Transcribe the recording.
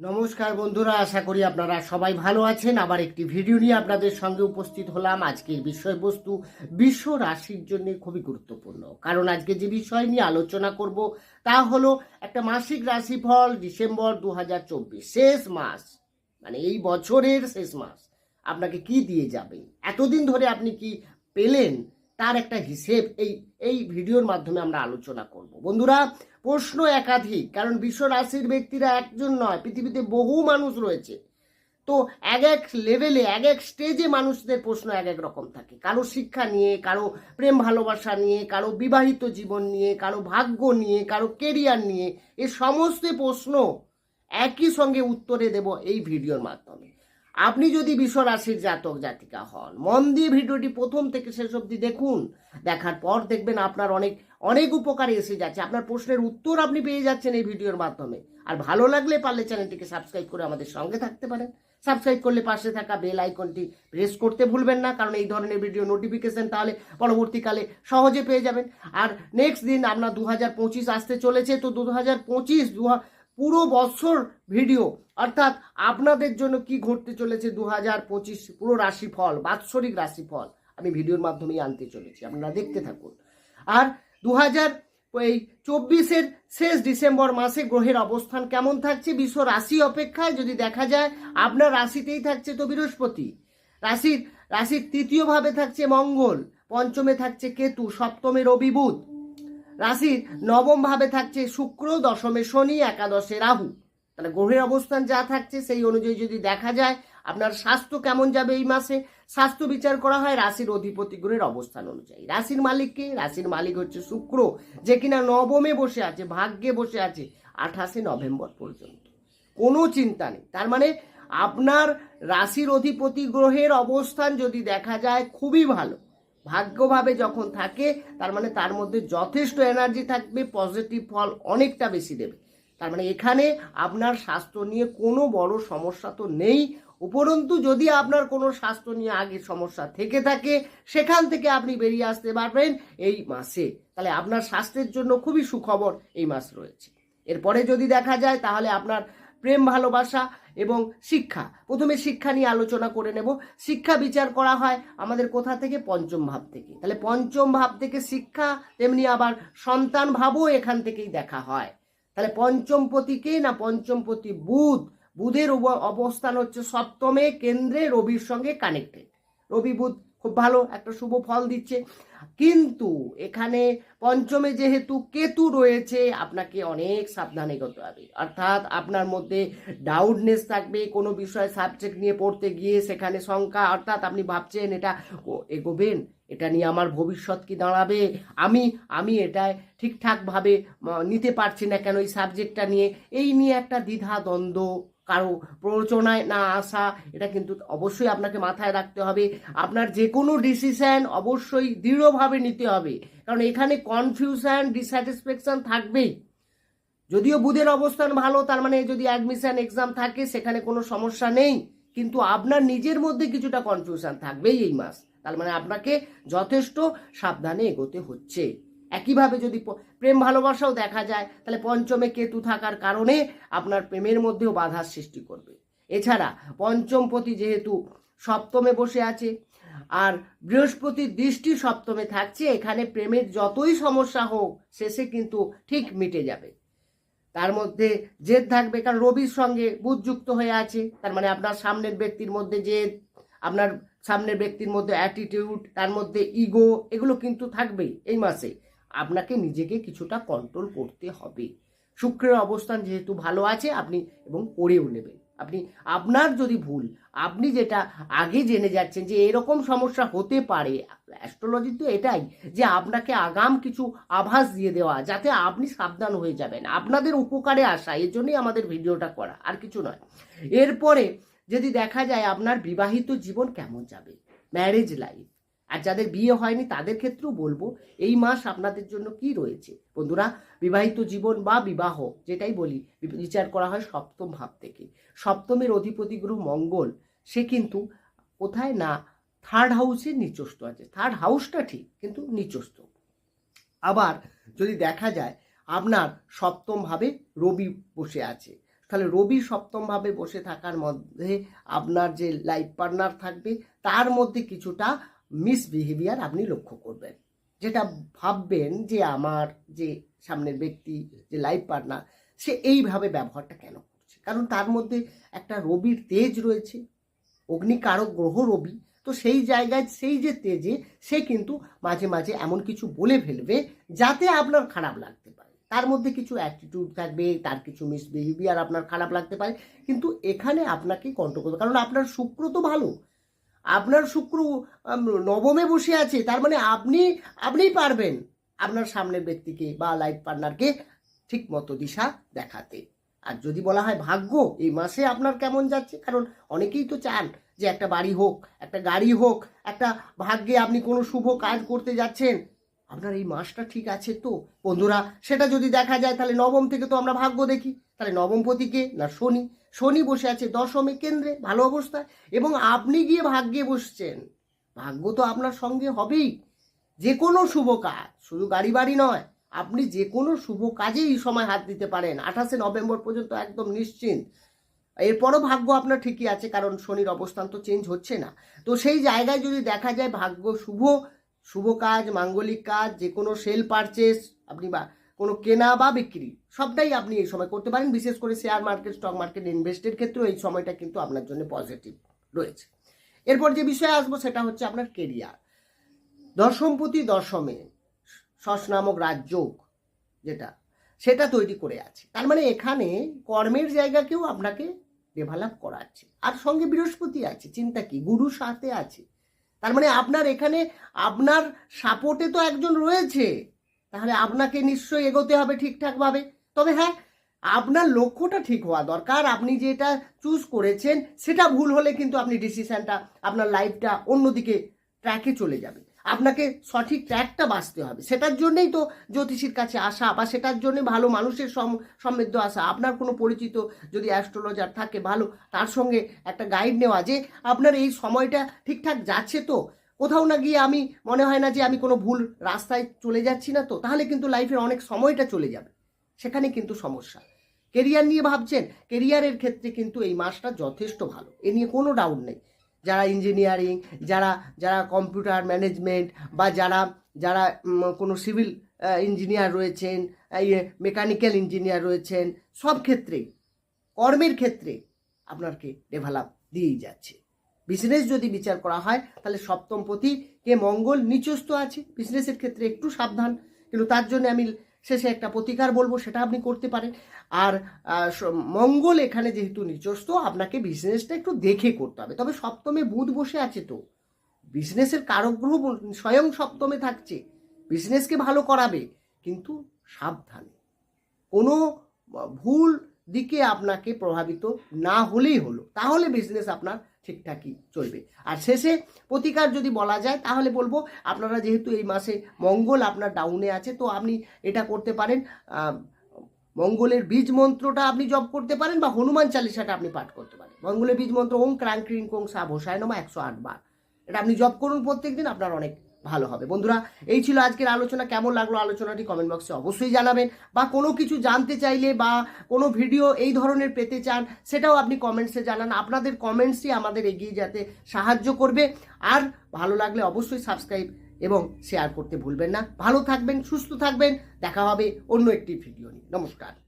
নমস্কার বন্ধুরা, আশা করি আপনারা সবাই ভালো আছেন। আবার একটি ভিডিও নিয়ে আপনাদের সঙ্গে উপস্থিত হলাম। আজকের বিষয়বস্তু, বিশ্ব রাশির জন্য খুবই গুরুত্বপূর্ণ। কারণ আজকে যে বিষয় নিয়ে আলোচনা করব, তা হলো একটা মাসিক রাশিফল, ডিসেম্বর দু হাজার চব্বিশ, শেষ মাস। মানে এই বছরের শেষ মাস। আপনাকে কি দিয়ে যাবে? এতদিন ধরে আপনি কি পেলেন? তার একটা হিসেব এই এই ভিডিওর মাধ্যমে আমরা আলোচনা করব। বন্ধুরা প্রশ্ন একাধিক, কারণ বিশ্ব রাশির ব্যক্তিরা একজন নয়, পৃথিবীতে বহু মানুষ রয়েছে। তো এক এক লেভেলে এক এক স্টেজে মানুষদের প্রশ্ন এক এক রকম থাকে। কারও শিক্ষা নিয়ে, কারও প্রেম ভালোবাসা নিয়ে, কারও বিবাহিত জীবন নিয়ে, কারও ভাগ্য নিয়ে, কারও কেরিয়ার নিয়ে, এ সমস্ত প্রশ্ন একই সঙ্গে উত্তরে দেব এই ভিডিওর মাধ্যমে। আপনি যদি বিশ্ব রাশির জাতক, জাতিকা হন, মন দিয়ে ভিডিওটি প্রথম থেকে শেষ অবধি দেখুন। দেখার পর দেখবেন আপনার অনেক অনেক উপকারে এসে যাচ্ছে। আপনার প্রশ্নের উত্তর আপনি পেয়ে যাচ্ছেন এই ভিডিওর মাধ্যমে। আর ভালো লাগলে পারলে চ্যানেলটিকে সাবস্ক্রাইব করে আমাদের সঙ্গে থাকতে পারেন। সাবস্ক্রাইব করলে পাশে থাকা বেল আইকনটি প্রেস করতে ভুলবেন না, কারণ এই ধরনের ভিডিও নোটিফিকেশন তাহলে পরবর্তীকালে সহজে পেয়ে যাবেন। আর নেক্সট দিন আপনার দু হাজার পঁচিশ আসতে চলেছে, তো দু হাজার পঁচিশ দু পুরো বছর ভিডিও, অর্থাৎ আপনাদের জন্য কি ঘটতে চলেছে দু হাজার পঁচিশ, পুরো রাশিফল, বাৎসরিক রাশিফল, আমি ভিডিওর মাধ্যমেই আনতে চলেছি, আপনারা দেখতে থাকুন। আর দু হাজার এই চব্বিশের শেষ ডিসেম্বর মাসে গ্রহের অবস্থান কেমন থাকছে? বিশ্ব রাশি অপেক্ষায় যদি দেখা যায়, আপনার রাশিতেই থাকছে তো বৃহস্পতি। রাশির রাশির তৃতীয় ভাবে থাকছে মঙ্গল, পঞ্চমে থাকছে কেতু, সপ্তমে রবি বুধ। রাশির নবম ভাবে থাকছে শুক্র, দশমে শনি, একাদশে রাহু। তাহলে গ্রহের অবস্থান যা থাকছে, সেই অনুযায়ী যদি দেখা যায় আপনার স্বাস্থ্য কেমন যাবে এই মাসে? স্বাস্থ্য বিচার করা হয় রাশির অধিপতি গ্রহের অবস্থান অনুযায়ী। রাশির মালিককে, রাশির মালিক হচ্ছে শুক্র, যে কিনা নবমে বসে আছে, ভাগ্যে বসে আছে আঠাশে নভেম্বর পর্যন্ত। কোনো চিন্তা নেই। তার মানে আপনার রাশির অধিপতি গ্রহের অবস্থান যদি দেখা যায়, খুবই ভালো। ভাগ্যভাবে যখন থাকে, তার মানে তার মধ্যে যথেষ্ট এনার্জি থাকবে পজিটিভ ফল অনেকটা বেশি দেবে। তার মানে এখানে আপনার স্বাস্থ্য নিয়ে কোনো বড় সমস্যা তো নেই। উপরন্তু যদি আপনার কোনো স্বাস্থ্য নিয়ে আগে সমস্যা থেকে থাকে, সেখান থেকে আপনি বেরিয়ে আসতে পারবেন এই মাসে। তাহলে আপনার স্বাস্থ্যের জন্য খুবই সুখবর এই মাস রয়েছে। এরপরে যদি দেখা যায়, তাহলে আপনার প্রেম, ভালোবাসা এবং শিক্ষা। প্রথমে শিক্ষা নিয়ে আলোচনা করে নেব। শিক্ষা বিচার করা হয় আমাদের কোথা থেকে? পঞ্চম ভাব থেকে। তাহলে পঞ্চম ভাব থেকে শিক্ষা, তেমনি আবার সন্তান ভাবও এখান থেকেই দেখা হয়। তাহলে পঞ্চমপতিকে না পঞ্চমপতি বুধ? বুধের অবস্থান হচ্ছে সপ্তমে, কেন্দ্রে রবির সঙ্গে কানেক্টেড রবি, বুধ খুব ভালো, একটা শুভ ফল দিচ্ছে। কিন্তু এখানে পঞ্চমে যেহেতু কেতু রয়েছে, আপনাকে অনেক সাবধানে করতে হবে। অর্থাৎ আপনার মধ্যে ডাউটনেস থাকবে, কোনো বিষয় সাবজেক্ট নিয়ে পড়তে গিয়ে সেখানে শঙ্কা, অর্থাৎ আপনি ভাবছেন এটা এগোবেন, এটা নিয়ে আমার ভবিষ্যৎ কি দাঁড়াবে? আমি আমি এটা ঠিকঠাকভাবে নিতে পারছি না কেন এই সাবজেক্টটা নিয়ে? এই নিয়ে একটা দ্বিধা দ্বন্দ্ব কারও প্ররোচনায় না আসা, এটা কিন্তু অবশ্যই আপনাকে মাথায় রাখতে হবে। আপনার যে কোনো ডিসিশান অবশ্যই দৃঢ়ভাবে নিতে হবে। কারণ এখানে কনফিউশন ডিস্যাটিসফ্যাকশন থাকবেই। যদিও বুধের অবস্থান ভালো, তার মানে যদি অ্যাডমিশান এক্সাম থাকে, সেখানে কোনো সমস্যা নেই। কিন্তু আপনার নিজের মধ্যে কিছুটা কনফিউশন থাকবেই এই মাস। তার মানে আপনাকে যথেষ্ট সাবধানে এগোতে হচ্ছে। একইভাবে যদি প্রেম ভালোবাসাও দেখা যায়, তাহলে পঞ্চমে কেতু থাকার কারণে আপনার প্রেমের মধ্যেও বাধার সৃষ্টি করবে। এছাড়া পঞ্চমপতি যেহেতু সপ্তমে বসে আছে, আর বৃহস্পতির দৃষ্টি সপ্তমে থাকছে, এখানে প্রেমের যতই সমস্যা হোক, শেষে কিন্তু ঠিক মিটে যাবে। তার মধ্যে জেদ থাকবে, কারণ রবির সঙ্গে বুধ যুক্ত হয়ে আছে, তার মানে আপনার সামনের ব্যক্তির মধ্যে জেদ, আপনার সামনের ব্যক্তির মধ্যে অ্যাটিটিউড তার মধ্যে ইগো এগুলো কিন্তু থাকবেই এই মাসে। আপনাকে নিজেকে কিছুটা কন্ট্রোল করতে হবে। শুক্রের অবস্থান যেহেতু ভালো আছে, আপনি এবং করেও নেবেন। আপনি, আপনার যদি ভুল, আপনি যেটা আগে জেনে যাচ্ছেন যে এরকম সমস্যা হতে পারে অ্যাস্ট্রোলজি তো এটাই যে আপনাকে আগাম কিছু আভাস দিয়ে দেওয়া, যাতে আপনি সাবধান হয়ে যাবেন। আপনাদের উপকারে আসা, এর জন্যই আমাদের ভিডিওটা করা, আর কিছু নয়। এরপরে যদি দেখা যায় আপনার বিবাহিত জীবন কেমন যাবে? ম্যারেজ লাইফ আর যাদের বিয়ে হয়নি তাদের ক্ষেত্রেও বলব, এই মাস আপনাদের জন্য কি রয়েছে? বন্ধুরা, বিবাহিত জীবন বা বিবাহ, যেটাই বলি, বিচার করা হয় সপ্তম ভাব থেকে। সপ্তমের অধিপতি গ্রহ মঙ্গল, সে কিন্তু কোথায় না থার্ড হাউসে নিচস্ত আছে। থার্ড হাউসটা ঠিক, কিন্তু নিচস্ত আবার যদি দেখা যায়, আপনার সপ্তম ভাবে রবি বসে আছে। তাহলে রবি সপ্তমভাবে বসে থাকার মধ্যে আপনার যে লাইফ পার্টনার থাকবে, তার মধ্যে কিছুটা মিসবিহেভিয়ার আপনি লক্ষ্য করবেন। যেটা ভাববেন যে আমার যে সামনের ব্যক্তি, যে লাইফ পার্টনার সে এইভাবে ব্যবহারটা কেন করছে? কারণ তার মধ্যে একটা রবির তেজ রয়েছে, অগ্নিকারক গ্রহ রবি, তো সেই জায়গায় সেই যে তেজে সে কিন্তু মাঝে মাঝে এমন কিছু বলে ফেলবে যাতে আপনার খারাপ লাগতে পারে। তার মধ্যে কিছু অ্যাটিটিউড থাকবে, তার কিছু মিসবিহেভিয়ার আপনার খারাপ লাগতে পারে। কিন্তু এখানে আপনাকে কন্ট্রোল করতে কারণ আপনার শুক্র তো ভালো আপনার শুক্র নবমে বসে আছে, তার মানে আপনি, আপনিই পারবেন আপনার সামনের ব্যক্তিকে বা লাইফ পার্টনারকে ঠিক মতো দিশা দেখাতে। আর যদি বলা হয় ভাগ্য, এই মাসে আপনার কেমন যাচ্ছে? কারণ অনেকেই তো চান যে একটা বাড়ি হোক, একটা গাড়ি হোক, একটা ভাগ্যে আপনি কোনো শুভ কাজ করতে যাচ্ছেন। আপনার এই মাসটা ঠিক আছে তো? বন্ধুরা, সেটা যদি দেখা যায়, তাহলে নবম থেকে তো আমরা ভাগ্য দেখি। তাহলে নবমপতিকে না শনি শনি বসে আছে, দশমে কেন্দ্রে, ভালো অবস্থায় এবং আপনি গিয়ে ভাগ্যে বসছেন। ভাগ্য তো আপনার সঙ্গে হবেই। যে কোনো শুভ কাজ, শুধু গাড়ি বাড়ি নয়, আপনি যে কোনো শুভ কাজে এই সময় হাত দিতে পারেন। আঠাশে নভেম্বর পর্যন্ত একদম নিশ্চিন্ত। এরপরও ভাগ্য আপনার ঠিকই আছে, কারণ শনির অবস্থান তো চেঞ্জ হচ্ছে না। তো সেই জায়গায় যদি দেখা যায় ভাগ্য শুভ শুভ কাজ, মাঙ্গলিক কাজ যে কোনো সেল পারচেস আপনি বা কোনো কেনা বা বিক্রি, সবটাই আপনি এই সময় করতে পারেন। বিশেষ করে শেয়ার মার্কেট স্টক মার্কেট ইনভেস্টের ক্ষেত্রে এই সময়টা কিন্তু আপনার জন্য পজিটিভ রয়েছে। এরপর যে বিষয়ে আসব সেটা হচ্ছে আপনার কেরিয়ার দশমপতি দশমে শস নামক রাজযোগ যেটা, সেটা তৈরি করে আছে। তার মানে এখানে কর্মের জায়গাকেও আপনাকে ডেভেলপ করাচ্ছে। আর সঙ্গে বৃহস্পতি আছে, চিন্তা কি? গুরু সাথে আছে। তার মানে আপনার এখানে, আপনার সাপোর্টে তো একজন রয়েছে। তাহলে আপনাকে নিশ্চয়ই এগোতে হবে ঠিকঠাকভাবে। তবে হ্যাঁ আপনার লক্ষ্যটা ঠিক হওয়া দরকার। আপনি যেটা চুজ করেছেন, সেটা ভুল হলে কিন্তু আপনি ডিসিশনটা আপনার লাইফটা অন্যদিকে ট্র্যাকে চলে যাবে। আপনাকে সঠিক ট্র্যাকটা বাঁচতে হবে। সেটার জন্যই তো জ্যোতিষীর কাছে আসা বা সেটার জন্য ভালো মানুষের সম, সমৃদ্ধ আসা। আপনার কোনো পরিচিত যদি অ্যাস্ট্রোলজার থাকে ভালো, তার সঙ্গে একটা গাইড নেওয়া যে আপনার এই সময়টা ঠিকঠাক যাচ্ছে তো কোথাও না গিয়ে আমি, মনে হয় না যে আমি কোনো ভুল রাস্তায় চলে যাচ্ছি না তো, তাহলে কিন্তু লাইফের অনেক সময়টা চলে যাবে। সেখানে কিন্তু সমস্যা। কেরিয়ার নিয়ে ভাবছেন কেরিয়ারের ক্ষেত্রে কিন্তু এই মাসটা যথেষ্ট ভালো। এ নিয়ে কোনো ডাউট নেই। যারা ইঞ্জিনিয়ারিং যারা যারা কম্পিউটার ম্যানেজমেন্ট বা যারা যারা কোনো সিভিল ইঞ্জিনিয়ার রয়েছেন মেকানিক্যাল ইঞ্জিনিয়ার রয়েছেন, সব ক্ষেত্রেই, কর্মের ক্ষেত্রে আপনাকে ডেভেলপ দিয়েই যাচ্ছে। বিজনেস যদি বিচার করা হয়, তাহলে সপ্তমপতি কে মঙ্গল নিচস্থ আছে। বিজনেসের ক্ষেত্রে একটু সাবধান। কিন্তু তার জন্য আমি শেষে একটা প্রতিকার বলব, সেটা আপনি করতে পারেন। আর মঙ্গল এখানে যেহেতু নিচস্থ, আপনাকে বিজনেসটা একটু দেখে করতে হবে। তবে সপ্তমে বুধ বসে আছে তো। বিজনেসের কারকগ্রহ স্বয়ং সপ্তমে থাকছে। বিজনেসকে ভালো করাবে, কিন্তু সাবধানে। কোনো, ভুল দিকে আপনাকে প্রভাবিত না হলেই হলো। তাহলে বিজনেস আপনার ঠিকঠাকই চলবে। আর শেষে প্রতিকার যদি বলা যায়, তাহলে বলব আপনারা যেহেতু এই মাসে মঙ্গল আপনার ডাউনে আছে, তো আপনি এটা করতে পারেন মঙ্গলের বীজ মন্ত্রটা আপনি জপ করতে পারেন বা হনুমান চালিশাটা আপনি পাঠ করতে পারেন। মঙ্গলের বীজ মন্ত্র ওং ক্রাং ক্রিং কোং সা ভোসায় নমা, একশো আট বার। এটা আপনি জপ করুন প্রত্যেক দিন আপনার অনেক ভালো হবে। বন্ধুরা, এই ছিল আজকের আলোচনা। কেমন লাগল আলোচনাটি কমেন্ট বক্সে অবশ্যই জানাবেন। বা কোনো কিছু জানতে চাইলে বা কোনো ভিডিও এই ধরনের পেতে চান, সেটাও আপনি কমেন্টসে জানান। আপনাদের কমেন্টসই আমাদের এগিয়ে যেতে সাহায্য করবে। আর ভালো লাগলে অবশ্যই সাবস্ক্রাইব এবং শেয়ার করতে ভুলবেন না। ভালো থাকবেন, সুস্থ থাকবেন। দেখা হবে অন্য একটি ভিডিও নিয়ে। নমস্কার।